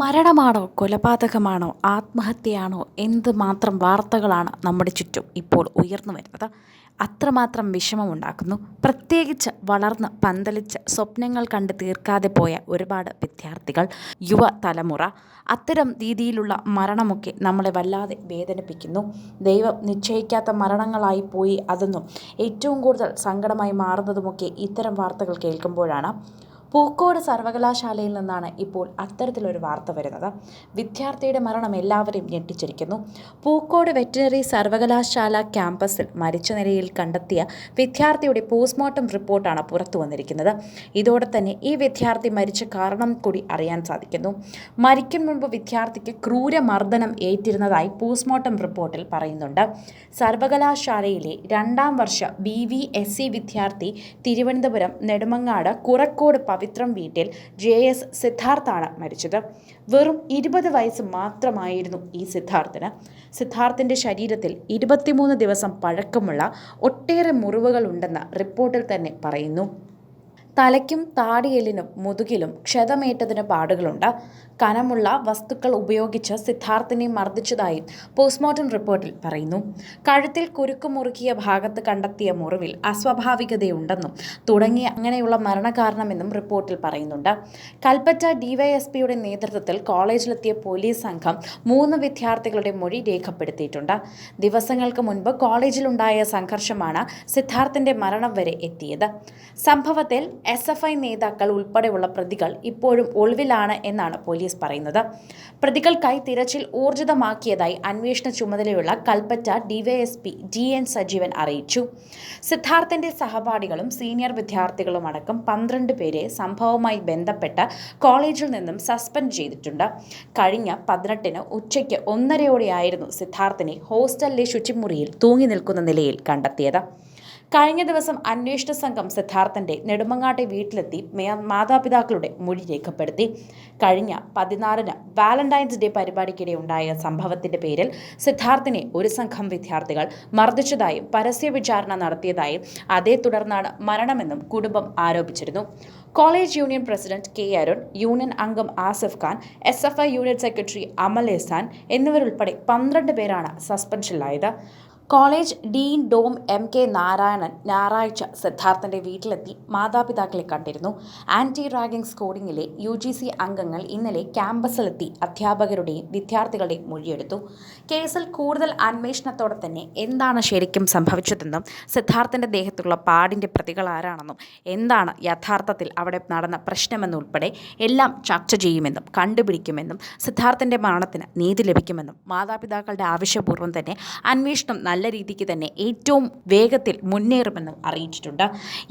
മരണമാണോ കൊലപാതകമാണോ ആത്മഹത്യയാണോ എന്ത് മാത്രം വാർത്തകളാണ് നമ്മുടെ ചുറ്റും ഇപ്പോൾ ഉയർന്നു വരുന്നത്? അത്രമാത്രം വിഷമമുണ്ടാക്കുന്നു. പ്രത്യേകിച്ച് വളർന്ന് പന്തലിച്ച് സ്വപ്നങ്ങൾ കണ്ട് തീർക്കാതെ പോയ ഒരുപാട് വിദ്യാർത്ഥികൾ യുവ തലമുറ അത്തരം രീതിയിലുള്ള മരണമൊക്കെ നമ്മളെ വല്ലാതെ വേദനിപ്പിക്കുന്നു. ദൈവം നിശ്ചയിക്കാത്ത മരണങ്ങളായി പോയി അതെന്നും ഏറ്റവും കൂടുതൽ സങ്കടമായി മാറുന്നതുമൊക്കെ ഇത്തരം വാർത്തകൾ കേൾക്കുമ്പോഴാണ്. പൂക്കോട് സർവകലാശാലയിൽ നിന്നാണ് ഇപ്പോൾ അത്തരത്തിലൊരു വാർത്ത വരുന്നത്. വിദ്യാർത്ഥിയുടെ മരണം എല്ലാവരെയും ഞെട്ടിച്ചിരിക്കുന്നു. പൂക്കോട് വെറ്റിനറി സർവകലാശാല ക്യാമ്പസിൽ മരിച്ച നിലയിൽ കണ്ടെത്തിയ വിദ്യാർത്ഥിയുടെ പോസ്റ്റ്മോർട്ടം റിപ്പോർട്ടാണ് പുറത്തു വന്നിരിക്കുന്നത്. ഇതോടെ തന്നെ ഈ വിദ്യാർത്ഥി മരിച്ച കാരണം കൂടി അറിയാൻ സാധിക്കുന്നു. മരിക്കും മുൻപ് വിദ്യാർത്ഥിക്ക് ക്രൂരമർദ്ദനം ഏറ്റിരുന്നതായി പോസ്റ്റ്മോർട്ടം റിപ്പോർട്ടിൽ പറയുന്നുണ്ട്. സർവകലാശാലയിലെ രണ്ടാം വർഷ ബി വി എസ് സി വിദ്യാർത്ഥി തിരുവനന്തപുരം നെടുമങ്ങാട് കുറക്കോട് പവിത്രം വീട്ടിൽ ജെ എസ് സിദ്ധാർത്ഥാണ് മരിച്ചത്. വെറും ഇരുപത് വയസ്സ് മാത്രമായിരുന്നു ഈ സിദ്ധാർത്ഥിന്. സിദ്ധാർത്ഥിന്റെ ശരീരത്തിൽ ഇരുപത്തിമൂന്ന് ദിവസം പഴക്കമുള്ള ഒട്ടേറെ മുറിവുകളുണ്ടെന്ന് റിപ്പോർട്ടിൽ തന്നെ പറയുന്നു. തലയ്ക്കും താടിയെല്ലിനും മുതുകിലും ക്ഷതമേറ്റതിന് പാടുകളുണ്ട്. കനമുള്ള വസ്തുക്കൾ ഉപയോഗിച്ച് സിദ്ധാർത്ഥിനെ മർദ്ദിച്ചതായി പോസ്റ്റ്മോർട്ടം റിപ്പോർട്ടിൽ പറയുന്നു. കഴുത്തിൽ കുരുക്ക് മുറുക്കിയ ഭാഗത്ത് കണ്ടെത്തിയ മുറിവിൽ അസ്വാഭാവികതയുണ്ടെന്നും തുടങ്ങി അങ്ങനെയുള്ള മരണകാരണമെന്നും റിപ്പോർട്ടിൽ പറയുന്നുണ്ട്. കൽപ്പറ്റ ഡിവൈഎസ്പിയുടെ നേതൃത്വത്തിൽ കോളേജിലെത്തിയ പോലീസ് സംഘം മൂന്ന് വിദ്യാർത്ഥികളുടെ മൊഴി രേഖപ്പെടുത്തിയിട്ടുണ്ട്. ദിവസങ്ങൾക്ക് മുൻപ് കോളേജിലുണ്ടായ സംഘർഷമാണ് സിദ്ധാർത്ഥിന്റെ മരണം വരെ എത്തിയത്. സംഭവത്തിൽ എസ് എഫ് ഐ നേതാക്കൾ ഉൾപ്പെടെയുള്ള പ്രതികൾ ഇപ്പോഴും ഒളിവിലാണ് എന്നാണ് പോലീസ് പറയുന്നത്. പ്രതികൾക്കായി തിരച്ചിൽ ഊർജിതമാക്കിയതായി അന്വേഷണ ചുമതലയുള്ള Kalpetta DYSP G N Sajeevan അറിയിച്ചു. സിദ്ധാർത്ഥിന്റെ സഹപാഠികളും സീനിയർ വിദ്യാർത്ഥികളുമടക്കം പന്ത്രണ്ട് പേരെ സംഭവവുമായി ബന്ധപ്പെട്ട് കോളേജിൽ നിന്നും സസ്പെൻഡ് ചെയ്തിട്ടുണ്ട്. കഴിഞ്ഞ പതിനെട്ടിന് ഉച്ചയ്ക്ക് ഒന്നരയോടെയായിരുന്നു സിദ്ധാർത്ഥിനെ ഹോസ്റ്റലിലെ ശുചിമുറിയിൽ തൂങ്ങി നിൽക്കുന്ന നിലയിൽ കണ്ടെത്തിയത്. കഴിഞ്ഞ ദിവസം അന്വേഷണ സംഘം സിദ്ധാർത്ഥന്റെ നെടുമങ്ങാട്ടെ വീട്ടിലെത്തി മാതാപിതാക്കളുടെ മൊഴി രേഖപ്പെടുത്തി. കഴിഞ്ഞ പതിനാലിന് വാലന്റൈൻസ് ഡേ പരിപാടിക്കിടെ ഉണ്ടായ സംഭവത്തിന്റെ പേരിൽ സിദ്ധാർത്ഥിനെ ഒരു സംഘം വിദ്യാർത്ഥികൾ മർദ്ദിച്ചതായും പരസ്യ വിചാരണ നടത്തിയതായും അതേ തുടർന്നാണ് മരണമെന്നും കുടുംബം ആരോപിച്ചിരുന്നു. College union president K Arun union അംഗം Asif Khan S F I union secretary Amal Ehsan എന്നിവരുൾപ്പെടെ പന്ത്രണ്ട് പേരാണ് സസ്പെൻഷനിലായത്. കോളേജ് ഡീൻ ഡോം എം കെ നാരായണൻ ഞായറാഴ്ച സിദ്ധാർത്ഥന്റെ വീട്ടിലെത്തി മാതാപിതാക്കളെ കണ്ടിരുന്നു. ആന്റി റാഗിംഗ് സ്കോഡിങ്ങിലെ യു ജി സി അംഗങ്ങൾ ഇന്നലെ ക്യാമ്പസിലെത്തി അധ്യാപകരുടെയും വിദ്യാർത്ഥികളുടെയും മൊഴിയെടുത്തു. കേസിൽ കൂടുതൽ അന്വേഷണത്തോടെ തന്നെ എന്താണ് ശരിക്കും സംഭവിച്ചതെന്നും സിദ്ധാർത്ഥന്റെ ദേഹത്തുള്ള പാടിന്റെ പ്രതികൾ ആരാണെന്നും എന്താണ് യഥാർത്ഥത്തിൽ അവിടെ നടന്ന പ്രശ്നമെന്നുൾപ്പെടെ എല്ലാം ചർച്ച ചെയ്യുമെന്നും കണ്ടുപിടിക്കുമെന്നും സിദ്ധാർത്ഥന്റെ മരണത്തിന് നീതി ലഭിക്കുമെന്നും മാതാപിതാക്കളുടെ ആവശ്യപൂർവം തന്നെ അന്വേഷണം നല്ല രീതിക്ക് തന്നെ ഏറ്റവും വേഗത്തിൽ മുന്നേറുമെന്നും അറിയിച്ചിട്ടുണ്ട്.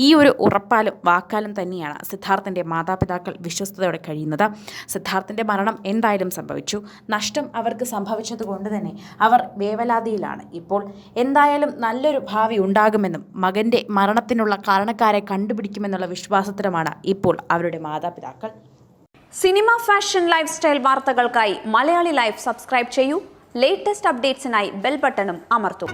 ഈ ഒരു ഉറപ്പാലും വാക്കാലും തന്നെയാണ് സിദ്ധാർത്ഥന്റെ മാതാപിതാക്കൾ വിശ്വസ്തയോടെ കഴിയുന്നത്. സിദ്ധാർത്ഥന്റെ മരണം എന്തായാലും സംഭവിച്ചു. നഷ്ടം അവർക്ക് സംഭവിച്ചതുകൊണ്ട് തന്നെ അവർ വേവലാതിയിലാണ്. ഇപ്പോൾ എന്തായാലും നല്ലൊരു ഭാവി ഉണ്ടാകുമെന്നും മകന്റെ മരണത്തിനുള്ള കാരണക്കാരെ കണ്ടുപിടിക്കുമെന്നുള്ള വിശ്വാസത്തിലുമാണ് ഇപ്പോൾ അവരുടെ മാതാപിതാക്കൾ. സിനിമ ഫാഷൻ ലൈഫ് സ്റ്റൈൽ വാർത്തകൾക്കായി മലയാളി ലൈഫ് സബ്സ്ക്രൈബ് ചെയ്യൂ. ലേറ്റസ്റ്റ് അപ്ഡേറ്റ്സിനായി ബെൽ ബട്ടണും അമർത്തൂ.